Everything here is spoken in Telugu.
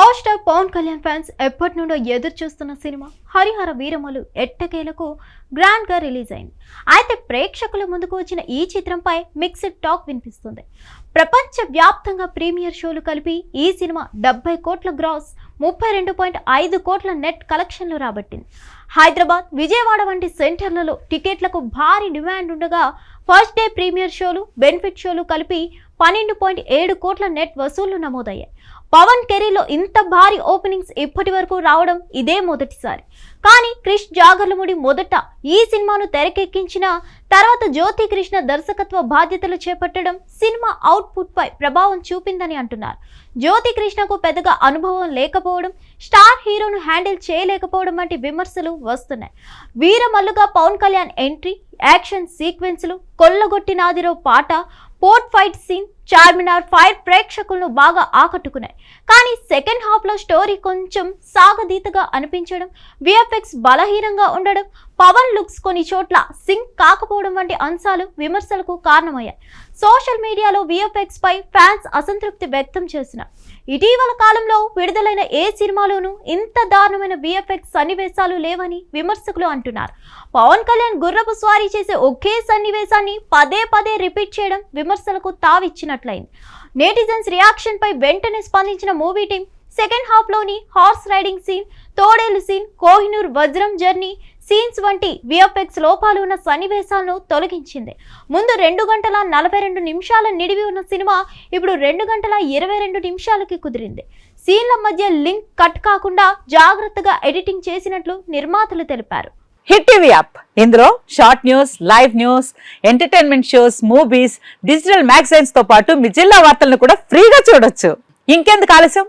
Power star Pawan Kalyan fans ఎప్పటి నుండో ఎదురు చూస్తున్న సినిమా హరిహర వీరమలు ఎట్టకేలకు గ్రాండ్గా రిలీజ్ అయింది. అయితే ప్రేక్షకుల ముందుకు వచ్చిన ఈ చిత్రంపై మిక్స్డ్ టాక్ వినిపిస్తుంది. ప్రపంచ వ్యాప్తంగా ప్రీమియర్ షోలు కలిపి ఈ సినిమా డెబ్బై కోట్ల గ్రాస్ ముప్పై రెండు పాయింట్ ఐదు కోట్ల నెట్ కలెక్షన్లు రాబట్టింది. హైదరాబాద్ విజయవాడ వంటి సెంటర్లలో టికెట్లకు భారీ డిమాండ్ ఉండగా ఫస్ట్ డే ప్రీమియర్ షోలు బెనిఫిట్ షోలు కలిపి పన్నెండు పాయింట్ ఏడు కోట్ల నెట్ వసూళ్ళు నమోదయ్యాయి. పవన్ కెరీలో ఇంత భారీ ఓపెనింగ్స్ ఇప్పటి వరకు రావడం ఇదే మొదటిసారి. కానీ క్రిష్ జాగర్లముడి మొదట ఈ సినిమాను తెరకెక్కించిన తర్వాత జ్యోతి కృష్ణ దర్శకత్వ బాధ్యతలు చేపట్టడం సినిమా అవుట్పుట్ పై ప్రభావం చూపిందని అంటున్నారు. జ్యోతి కృష్ణకు పెద్దగా అనుభవం లేకపోవడం స్టార్ హీరోను హ్యాండిల్ చేయలేకపోవడం వంటి విమర్శలు వస్తున్నాయి. వీరమల్లుగా పవన్ కళ్యాణ్ ఎంట్రీ యాక్షన్ సీక్వెన్స్లు కొల్లగొట్టినాదిరో పాట port fight scene Charminar fire ప్రేక్షకులను బాగా ఆకట్టుకున్నాయి. కానీ సెకండ్ హాఫ్ లో స్టోరీ కొంచెం సాగదీతగా అనిపించడం విఎఫ్ఎక్స్ బలహీనంగా ఉండడం పవన్ లుక్స్ కొన్ని చోట్ల సింక్ కాకపోవడం వంటి అంశాలు విమర్శలకు కారణమయ్యాయి. సోషల్ మీడియాలో విఎఫ్ఎక్స్ పై ఫ్యాన్స్ అసంతృప్తి వ్యక్తం చేసిన ఇటీవల కాలంలో విడుదలైన ఏ సినిమాలోనూ ఇంత దారుణమైన విఎఫ్ఎక్స్ సన్నివేశాలు లేవని విమర్శకులు అంటున్నారు. పవన్ కళ్యాణ్ గుర్రపు స్వారీ చేసే ఒకే సన్నివేశాన్ని పదే పదే రిపీట్ చేయడం విమర్శలకు తావిచ్చినట్లయింది. నేటిజన్స్ రియాక్షన్ పై వెంటనే స్పందించిన మూవీ టీం సెకండ్ హాఫ్లోని హార్స్ రైడింగ్ సీన్ తోడేలు సీన్ కోహినూర్ వజ్రం జర్నీ సీన్స్ వంటి విఎఫ్ఎక్స్ లోపాలు ఉన్న సన్నివేశాలను తొలగించింది. ముందు రెండు గంటల నలభై రెండు నిమిషాల నిడివి ఉన్న సినిమా ఇప్పుడు రెండు గంటల ఇరవై రెండు నిమిషాలకి కుదిరింది. సీన్ల మధ్య లింక్ కట్ కాకుండా జాగ్రత్తగా ఎడిటింగ్ చేసినట్లు నిర్మాతలు తెలిపారు. Hit TV app. ఇందులో short news live news entertainment shows movies digital మ్యాగజైన్స్తో పాటు మీ జిల్లా వార్తలను కూడా ఫ్రీగా చూడొచ్చు. ఇంకెందుకు ఆలస్యం?